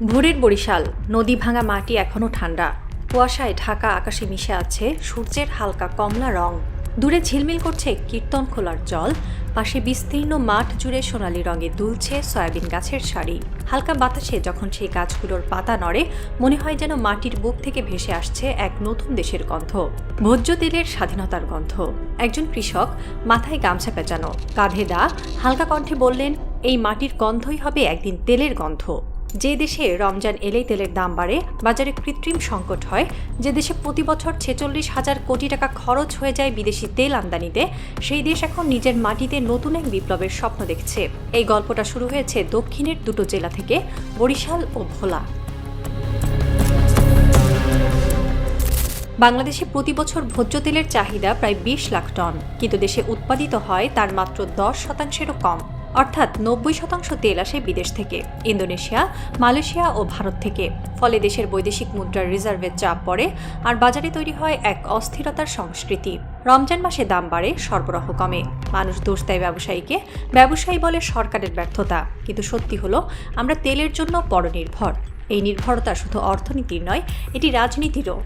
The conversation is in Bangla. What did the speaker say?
ভোরের বরিশাল, নদী ভাঙা মাটি এখনও ঠান্ডা। কুয়াশায় ঢাকা আকাশে মিশে আছে সূর্যের হালকা কমলা রং। দূরে ঝিলমিল করছে কীর্তন খোলার জল, পাশে বিস্তীর্ণ মাঠ জুড়ে সোনালি রঙে দুলছে সয়াবিন গাছের সারি। হালকা বাতাসে যখন সেই গাছগুলোর পাতা নড়ে, মনে হয় যেন মাটির বুক থেকে ভেসে আসছে এক নতুন দেশের গন্ধ। ভোজ্য তেলের স্বাধীনতার গন্ধ। একজন কৃষক মাথায় গামছা পেঁচানো, কাঁধে দা হালকা কণ্ঠে বললেন, এই মাটির গন্ধই হবে একদিন তেলের গন্ধ। যে দেশে রমজান এলেই তেলের দাম বাড়ে, বাজারে কৃত্রিম সংকট হয়। যে দেশে প্রতি বছর ছেচল্লিশ হাজার কোটি টাকা খরচ হয়ে যায় বিদেশি তেল আমদানিতে, সেই দেশ এখন নিজের মাটিতে নতুন এক বিপ্লবের স্বপ্ন দেখছে। এই গল্পটা শুরু হয়েছে দক্ষিণের দুটো জেলা থেকে, বরিশাল ও ভোলা। বাংলাদেশে প্রতি বছর ভোজ্য তেলের চাহিদা প্রায় বিশ লাখ টন, কিন্তু দেশে উৎপাদিত হয় তার মাত্র দশ শতাংশেরও কম। অর্থাৎ নব্বই শতাংশ তেল আসে বিদেশ থেকে, ইন্দোনেশিয়া, মালয়েশিয়া ও ভারত থেকে। ফলে দেশের বৈদেশিক মুদ্রার রিজার্ভের চাপ পড়ে আর বাজারে তৈরি হয় এক অস্থিরতার সংস্কৃতি। রমজান মাসে দাম বাড়ে, সরবরাহ কমে। মানুষ দোষ দেয় ব্যবসায়ীকে, ব্যবসায়ী বলে সরকারের ব্যর্থতা। কিন্তু সত্যি হলো, আমরা তেলের জন্য পরনির্ভর। এই নির্ভরতা শুধু অর্থনীতির নয়, এটি রাজনীতিরও।